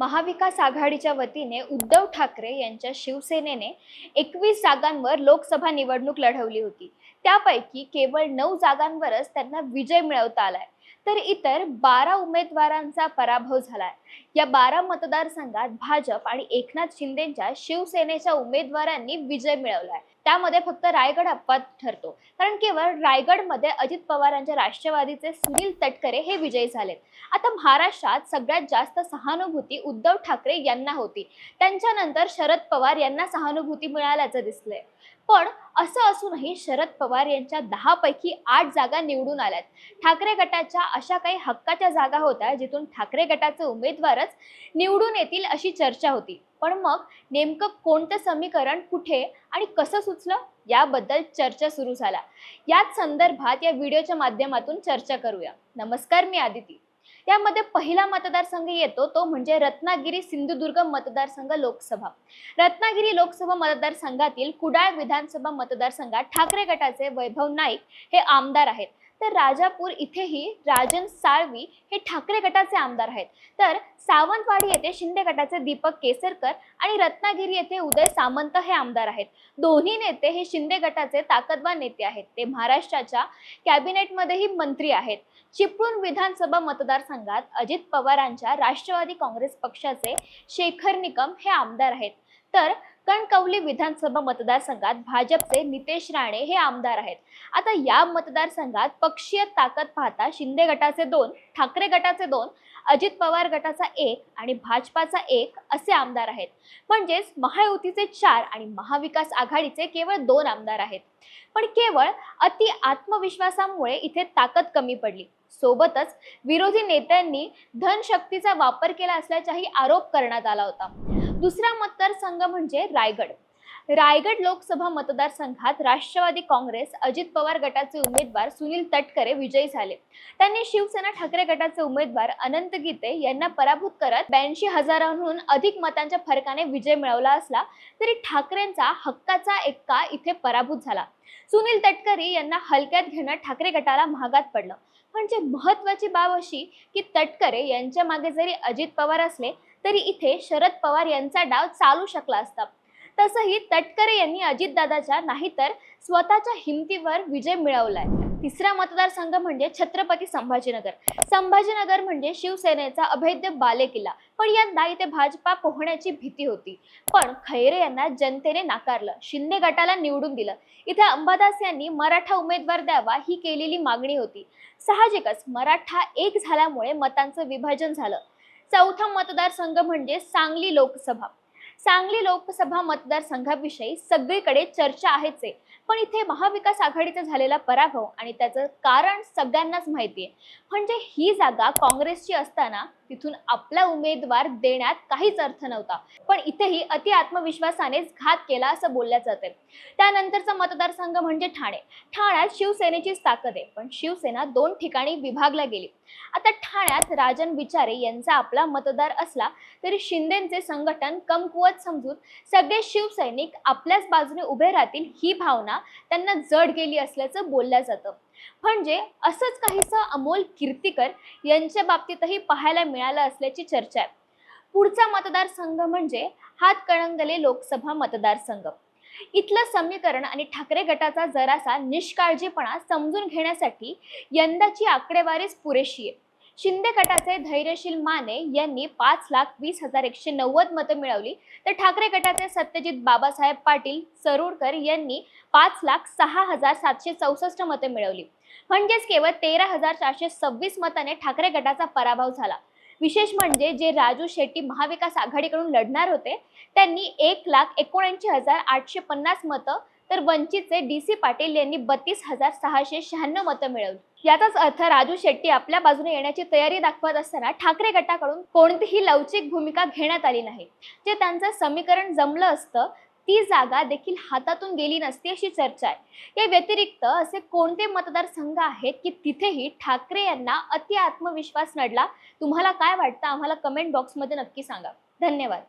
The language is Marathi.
महाविकास आघाडीच्या वतीने उद्धव ठाकरे यांच्या शिवसेनेने एकवीस जागांवर लोकसभा निवडणूक लढवली होती. त्यापैकी केवळ नऊ जागांवरच त्यांना विजय मिळवता आलाय. तर इतर बारा उमेदवारांचा पराभव झालाय. या बारा मतदारसंघात भाजप आणि एकनाथ शिंदेच्या शिवसेनेच्या उमेदवारांनी विजय मिळवलाय. त्यामध्ये फक्त रायगड अपवाद ठरतो. कारण केवळ रायगडमध्ये अजित पवारांच्या राष्ट्रवादीचे सुनील तटकरे हे विजयी झालेत. आता महाराष्ट्रात सगळ्यात जास्त सहानुभूती उद्धव ठाकरे यांना होती. त्यांच्यानंतर शरद पवार यांना सहानुभूती मिळाल्याचं दिसलंय. पण असं असूनही शरद पवार यांच्या दहापैकी आठ जागा निवडून आल्यात. ठाकरे गटाच्या अशा काही हक्काच्या जागा होत्या जिथून ठाकरे गटाचे उमेदवारच निवडून येतील अशी चर्चा होती. पण मग नेमकं कोणतं समीकरण कुठे आणि कसं सुचलं? याबद्दल चर्चा सुरू झाला. याच संदर्भात या व्हिडिओच्या माध्यमातून चर्चा करूया. नमस्कार मी आदिती. यामध्ये पहिला मतदारसंघ येतो तो म्हणजे रत्नागिरी सिंधुदुर्ग मतदारसंघ लोकसभा. रत्नागिरी लोकसभा मतदारसंघातील कुडाळ विधानसभा मतदारसंघात ठाकरे गटाचे वैभव नाईक हे आमदार आहेत. तर राजापूर इथेही राजन साळवी हे ठाकरे गटाचे आमदार आहेत. तर सावंतवाडी येथे शिंदे गटाचे दीपक केसरकर आणि रत्नागिरी येथे उदय सामंत हे आमदार आहेत. दोन्ही नेते हे शिंदे गटाचे ताकदवान नेते आहेत. ते महाराष्ट्राच्या कॅबिनेटमध्येही मंत्री आहेत. चिपळूण विधानसभा मतदारसंघात अजित पवारांच्या राष्ट्रवादी काँग्रेस पक्षाचे शेखर निकम हे आमदार आहेत. तर कणकवली विधानसभा मतदारसंघात भाजपचे नितेश राणे हे आमदार आहेत. आता या मतदारसंघात पक्षीय ताकद पाहता शिंदे गटाचे दोन ठाकरे गटाचे दोन अजित पवार गटाचा एक आणि भाजपाचा एक असे आमदार आहेत. म्हणजेच महायुतीचे चार आणि महाविकास आघाडीचे केवळ दोन आमदार आहेत. पण केवळ अति आत्मविश्वासामुळे इथे ताकद कमी पडली. सोबतच विरोधी नेत्यांनी धनशक्तीचा वापर केला असल्याचाही आरोप करण्यात आला होता. दुसरा मतदारसंघ म्हणजे रायगड. रायगड लोकसभा मतदारसंघात राष्ट्रवादी काँग्रेस अजित पवार गटाचे उमेदवार सुनील तटकरे विजयी झाले. त्यांनी शिवसेना ठाकरे गटाचे उमेदवार अनंत गीते यांना पराभूत करत ब्याऐंशी हजारांहून अधिक मतांच्या फरकाने विजय मिळवला असला तरी ठाकरेंचा हक्काचा एक्का इथे पराभूत झाला. सुनील तटकरे यांना हलक्यात घेणं ठाकरे गटाला महागात पडलं. म्हणजे महत्वाची बाब अशी की तटकरे यांच्या मागे जरी अजित पवार असले तरी इथे शरद पवार यांचा डाव चालू शकला असता. तसंही तटकरे यांनी अजितदादाच्या नाही तर स्वतःच्या हिमतीवर विजय मिळवलाय. तिसरा मतदारसंघ म्हणजे छत्रपती संभाजीनगर. संभाजीनगर म्हणजे शिवसेनेचा अभेद्य बालेकिल्ला. पण यंदा इथे भाजपा पोहण्याची भीती होती. पण खैरे यांना जनतेने नाकारलं. शिंदे गटाला निवडून दिलं. इथे अंबादास यांनी मराठा उमेदवार द्यावा ही केलेली मागणी होती. साहजिकच मराठा एक झाल्यामुळे मतांचं विभाजन झालं. चौथा मतदारसंघ म्हणजे सांगली लोकसभा. सांगली लोकसभा मतदारसंघाविषयी सगळीकडे चर्चा आहेच आहे. पण इथे महाविकास आघाडीचा झालेला पराभव आणि त्याचं कारण सगळ्यांनाच माहिती आहे म्हणजे ही जागा काँग्रेसची असताना तिथून आपला उमेदवार देण्यात काहीच अर्थ नव्हता. पण इथेही अति आत्मविश्वासानेच घात केला असं बोलल्या जाते. त्यानंतरचा मतदारसंघ म्हणजे ठाणे. ठाण्यात शिवसेनेचीच ताकद आहे पण शिवसेना दोन ठिकाणी विभागला गेली. आता ठाण्यात राजन विचारे यांचा आपला मतदार असला तरी शिंदेचे संघटन कमकुवत समजून सगळे शिवसैनिक आपल्याच बाजूने उभे राहतील ही भावना त्यांना जड गेली असल्याचं बोललं जातं. म्हणजे असंच काहीसं अमोल कीर्तीकर यांच्या बाबतीतही पाहायला मिळालं असल्याची चर्चा आहे. पुढचा मतदारसंघ म्हणजे हातकणंगले लोकसभा मतदारसंघ. इथलं समीकरण आणि ठाकरे गटाचा जरासा निष्काळजीपणा समजून घेण्यासाठी यंदाची आकडेवारीच पुरेशी आहे. शिंदे गटाचे धैर्यशील माने यांनी पाच लाख वीस हजार एकशे नव्वद मतं मिळवली. तर ठाकरे गटाचे सत्यजित बाबासाहेब पाटील सरोडकर यांनी पाच लाख सहा हजार सातशे चौसष्ट मतं मिळवली. म्हणजेच केवळ तेरा हजार चारशे सव्वीस मताने ठाकरे गटाचा पराभव झाला. विशेष म्हणजे जे राजू शेट्टी महाविकास आघाडीकडून लढणार होते त्यांनी एक लाख एकोणऐंशी हजार आठशे पन्नास मतं तर वंचितचे डी सी पाटील यांनी बत्तीस हजार सहाशे शहाण्णव मतं मिळवली. याचाच अर्थ राजू शेट्टी आपल्या बाजूने येण्याची तयारी दाखवत असताना ठाकरे गटाकडून कोणतीही लवचिक भूमिका घेण्यात आली नाही. जे त्यांचं समीकरण जमलं असतं ती जागा देखील हातातून गेली नसती अशी चर्चा आहे. या व्यतिरिक्त असे कोणते मतदारसंघ आहेत की तिथेही ठाकरे यांना अति आत्मविश्वास नडला? तुम्हाला काय वाटतं? आम्हाला कमेंट बॉक्समध्ये नक्की सांगा. धन्यवाद.